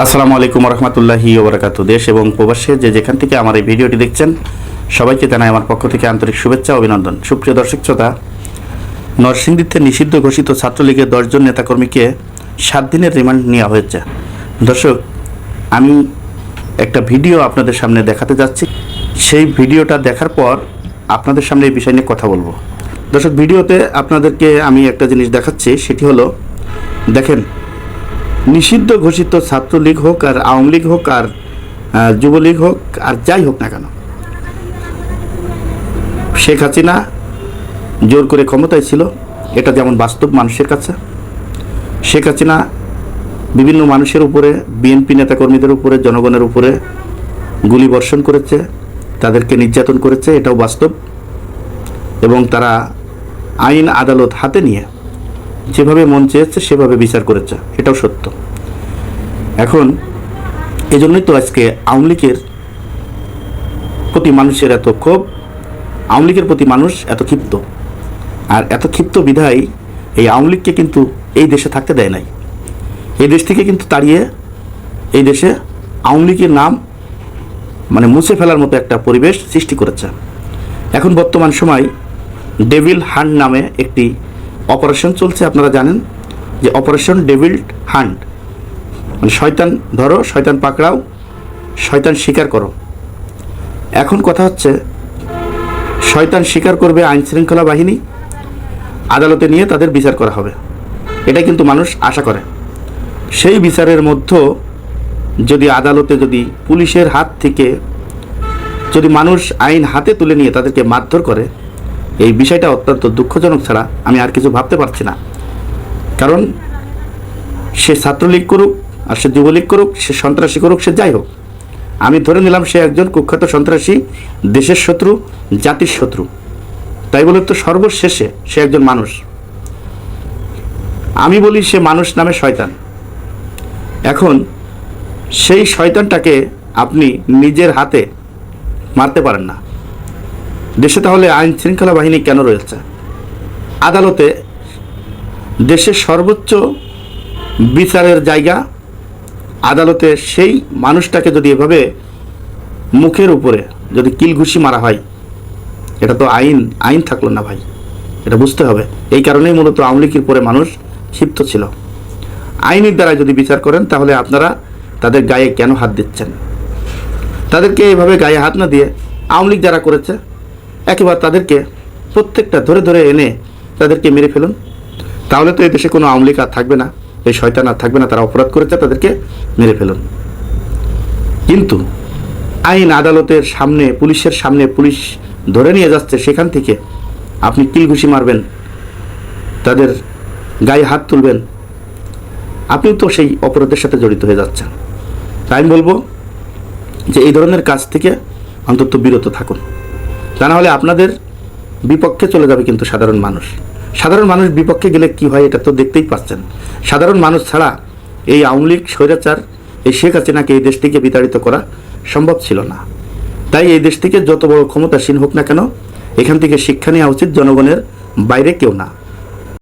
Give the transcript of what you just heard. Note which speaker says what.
Speaker 1: আসসালামু আলাইকুম রহমতুল্লাহি ওবরাকাতু দেশ এবং প্রবাসে যে যেখান থেকে আমার এই ভিডিওটি দেখছেন, সবাইকে জানাই আমার পক্ষ থেকে আন্তরিক শুভেচ্ছা অভিনন্দন। সুপ্রিয় দর্শক শ্রোতা, নরসিংদীতে নিষিদ্ধ ঘোষিত ছাত্রলীগের দশজন নেতাকর্মীকে সাত দিনের রিমান্ড নেওয়া হয়েছে। দর্শক, আমি একটা ভিডিও আপনাদের সামনে দেখাতে যাচ্ছি। সেই ভিডিওটা দেখার পর আপনাদের সামনে এই বিষয় নিয়ে কথা বলব। দর্শক, ভিডিওতে আপনাদেরকে আমি একটা জিনিস দেখাচ্ছি, সেটি হলো, দেখেন নিষিদ্ধ ঘোষিত ছাত্রলীগ হোক আর আওয়ামী লীগ হোক আর যুবলীগ হোক আর যাই হোক না কেন। শেখ হাসিনা জোর করে ক্ষমতায় ছিল, এটা যেমন বাস্তব মানুষের কাছে। শেখ হাসিনা বিভিন্ন মানুষের উপরে বিএনপি নেতাকর্মীদের উপরে, জনগণের উপরে গুলি বর্ষণ করেছে, তাদেরকে নির্যাতন করেছে, এটাও বাস্তব। এবং তারা আইন আদালত হাতে নিয়ে যেভাবে মন চেয়েছে, সেভাবে বিচার করেছে। এটাও সত্য। এখন, এজন্যই তো আজকে আওয়ামী লীগের প্রতি মানুষের এত ক্ষোভ, আওয়ামী লীগের প্রতি মানুষ এত ক্ষিপ্ত। আর এত ক্ষিপ্ত বিধায় এই আওয়ামী লীগকে কিন্তু এই দেশে থাকতে দেয় নাই। এই দেশ থেকে কিন্তু তাড়িয়ে এই দেশে আওয়ামী লীগের নাম মানে মুছে ফেলার মতো একটা পরিবেশ সৃষ্টি করেছে। এখন বর্তমান সময় ডেভিল হান্ট নামে একটি অপারেশন চলছে, আপনারা জানেন যে অপারেশন ডেভিল্ড হান্ট। মানে শয়তান ধরো, শয়তান পাকড়াও, শয়তান স্বীকার করো। এখন কথা হচ্ছে, শয়তান স্বীকার করবে আইন শৃঙ্খলা বাহিনী, আদালতে নিয়ে তাদের বিচার করা হবে। এটা কিন্তু মানুষ আশা করে। সেই বিচারের মধ্যে যদি আদালতে যদি পুলিশের হাত থেকে যদি মানুষ আইন হাতে তুলে নিয়ে তাদেরকে মারধর করে এই বিষয়টা অত্যন্ত দুঃখজনক ছাড়া আমি আর কিছু ভাবতে পারছি না। কারণ সে ছাত্রলীগ করুক আর সে যুবলীগ করুক, সে সন্ত্রাসী করুক, সে যাই হোক। আমি ধরে নিলাম সে একজন কুখ্যাত সন্ত্রাসী, দেশের শত্রু, জাতির শত্রু। তাই বলে তো সর্বশেষে সে একজন মানুষ। আমি বলি সে মানুষ নামে শয়তান। এখন সেই শয়তানটাকে আপনি নিজের হাতে মারতে পারেন না। দেশে তাহলে আইন শৃঙ্খলা বাহিনী কেন রয়েছে? আদালতে দেশের সর্বোচ্চ বিচারের জায়গা, আদালতে সেই মানুষটাকে যদি এভাবে মুখের উপরে যদি কিলঘুষি মারা হয়, এটা তো আইন আইন থাকল না ভাই, এটা বুঝতে হবে। এই কারণেই মূলত আওয়ামী লীগের পরে মানুষ ক্ষিপ্ত ছিল। আইনের দ্বারা যদি বিচার করেন, তাহলে আপনারা তাদের গায়ে কেন হাত দিচ্ছেন? তাদেরকে এভাবে গায়ে হাত না দিয়ে আওয়ামী লীগ যারা করেছে একেবারে তাদেরকে প্রত্যেকটা ধরে ধরে এনে তাদেরকে মেরে ফেলুন। তাহলে তো এই দেশে কোনো আওয়ামী লীগ আর থাকবে না। এই শয়তান আর থাকবে না, তারা অপরাধ করেছে, তাদেরকে মেরে ফেলুন। কিন্তু আইন আদালতের সামনে, পুলিশের সামনে পুলিশ ধরে নিয়ে যাচ্ছে, সেখান থেকে আপনি কিলঘুষি মারবেন, তাদের গায়ে হাত তুলবেন। আপনি তো সেই অপরাধের সাথে জড়িত হয়ে যাচ্ছেন। তাই আমি বলব যে এই ধরনের কাজ থেকে অন্তত বিরত থাকুন। তা না হলে আপনাদের বিপক্ষে চলে যাবে কিন্তু সাধারণ মানুষ। সাধারণ মানুষ বিপক্ষে গেলে কি হয় এটা তো দেখতেই পাচ্ছেন। সাধারণ মানুষ ছাড়া এই আওয়ামী লীগ স্বৈরাচার, এই শেখ হাসিনাকে এই দেশটিকে বিতাড়িত করা সম্ভব ছিল না। তাই এই দেশটিকে যত বড় ক্ষমতাসীন হোক না কেন, এখান থেকে শিক্ষা নেওয়া উচিত জনগণের বাইরে কেউ না।